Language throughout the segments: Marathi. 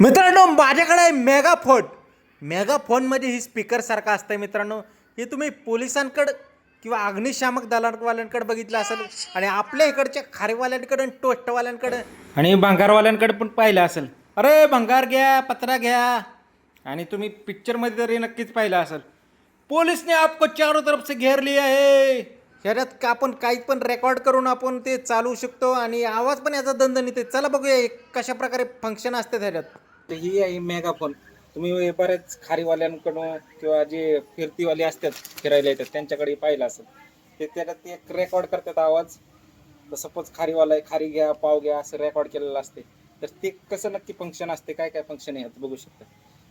मित्रांनो माझ्याकडे आहे मेगा फोन मेगा फोनमध्ये ही स्पीकर सारखा असतं मित्रांनो. हे तुम्ही पोलिसांकडं किंवा अग्निशामक दलांवाल्यांकडे बघितलं असेल आणि आपल्या इकडच्या खारीवाल्यांकडं आणि टोस्टवाल्यांकडं आणि भंगारवाल्यांकडे पण पाहिलं असेल. अरे भंगार घ्या पत्रा घ्या. आणि तुम्ही पिक्चरमध्ये तरी नक्कीच पाहिलं असेल. पोलिसने आपको चारों तरफ से घेर लिया है. ह्याच्यात का आपण काही पण रेकॉर्ड करून आपण ते चालवू शकतो आणि आवाज पण याचा दणदणीत आहे चला बघूया हे कशा प्रकारे फंक्शन असते तर ही आहे मेगाफोन तुम्ही बरेच खारीवाल्यांकडून किंवा जे फिरतीवाले असतात फिरायला येतात त्यांच्याकडे पाहिलं असेल. ते त्याच्यात एक रेकॉर्ड करतात आवाज. सपोज खारीवाला आहे खारी घ्या पाव घ्या असं रेकॉर्ड केलेलं असते. तर ते कसं नक्की फंक्शन असते काय काय फंक्शन आहे बघू शकता.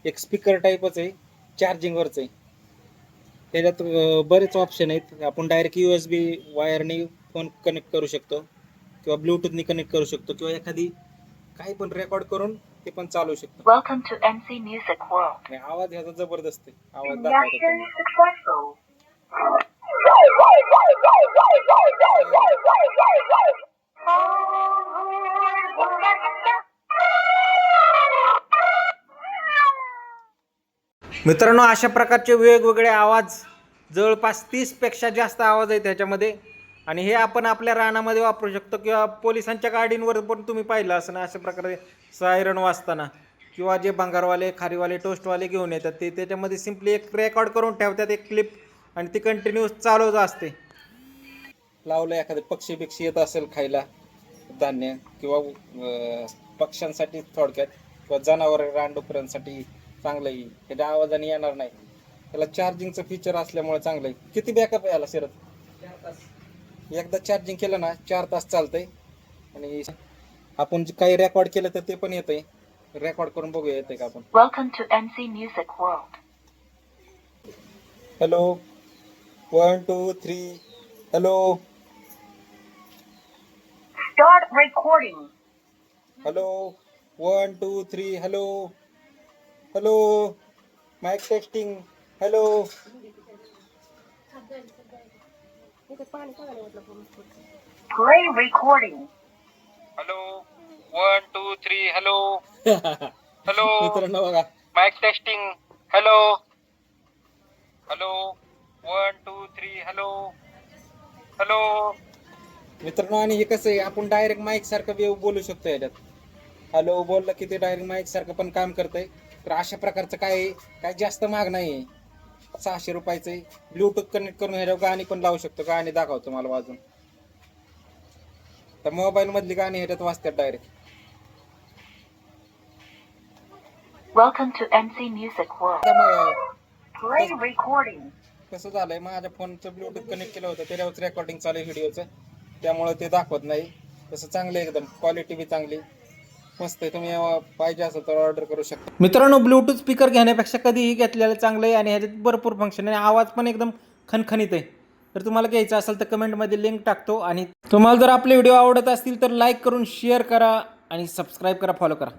एक स्पीकर टाईपच आहे चार्जिंगवरच आहे. त्याच्यात बरेच ऑप्शन आहेत. आपण डायरेक्ट यू एस बी वायरने फोन कनेक्ट करू शकतो. किंवा ब्लूटूथनी कनेक्ट करू शकतो. किंवा एखादी काही पण रेकॉर्ड करून ते पण चालू शकतो Welcome to MC Music World. आणि आवाज ह्याचा जबरदस्त आहे आवाज successful. मित्रांनो अशा प्रकारचे वेगवेगळे आवाज जवळपास तीसपेक्षा जास्त आवाज आहे त्याच्यामध्ये आणि हे आपण आपल्या रानामध्ये वापरू शकतो किंवा पोलिसांच्या गाडींवर पण तुम्ही पाहिलं असं ना अशा प्रकारे सायरन वाजताना किंवा जे भंगारवाले खारीवाले टोस्टवाले घेऊन येतात ते त्याच्यामध्ये सिम्पली एक रेकॉर्ड करून ठेवतात एक क्लिप आणि ती कंटिन्यूस चालूच असते. लावलं एखादे पक्षी बिक्षी येत असेल खायला धान्य किंवा पक्ष्यांसाठी थोडक्यात किंवा जनावर रानडुकरांसाठी चांगलं आहे त्याच्या आवाजाने येणार नाही. त्याला चार्जिंगचं फीचर असल्यामुळे चांगलं आहे किती बॅकअप आहे याला शरद एकदा चार्जिंग केलं ना चार तास चालतंय. आणि आपण जे काही रेकॉर्ड केलं तर ते पण येतंय. रेकॉर्ड करून बघूया येतंय का आपण. Welcome to MC Music World. Hello one two three hello Start recording. Hello one two three hello hello mike testing hello Play recording. Hello one two three hello hello मित्रांनो बघा. Mike testing hello hello one two three hello hello मित्रांनो आणि हे कसं आहे आपण डायरेक्ट माईक सारखं बी बोलू शकतो याच्यात. हॅलो बोललं की ते डायरेक्ट माईक सारखं पण काम करतंय. तर अशा प्रकारचं काय आहे, काय जास्त महाग नाही आहे सहाशे रुपयाचं आहे. ब्लूटूथ कनेक्ट करून ह्याच्यावर गाणी पण लावू शकतो. गाणी दाखवतो मला वाजून तर मोबाईल मधली गाणी ह्याच्यात वाजतात direct Welcome to MC Music World. आता मग Play recording. कसं झालंय माझ्या फोनचं ब्लूटूथ कनेक्ट केलं होतं. त्याच्यावरच रेकॉर्डिंग चालू आहे व्हिडिओचं त्यामुळे ते दाखवत नाही. तसं चांगलं एकदम. क्वालिटी बी चांगली. मस्त आहे. तुम्ही पाहिजे असेल तर ऑर्डर करू शकता. मित्रांनो ब्लूटूथ स्पीकर घेण्यापेक्षा कधीही घेतलेलं चांगलं आहे आणि ह्याच्यात भरपूर फंक्शन आहे. आणि आवाज पण एकदम खणखणीत आहे. तर तुम्हाला घ्यायचं असेल तर कमेंटमध्ये लिंक टाकतो. आणि तुम्हाला जर आपले व्हिडिओ आवडत असतील तर लाईक करून शेअर करा आणि सबस्क्राईब करा फॉलो करा.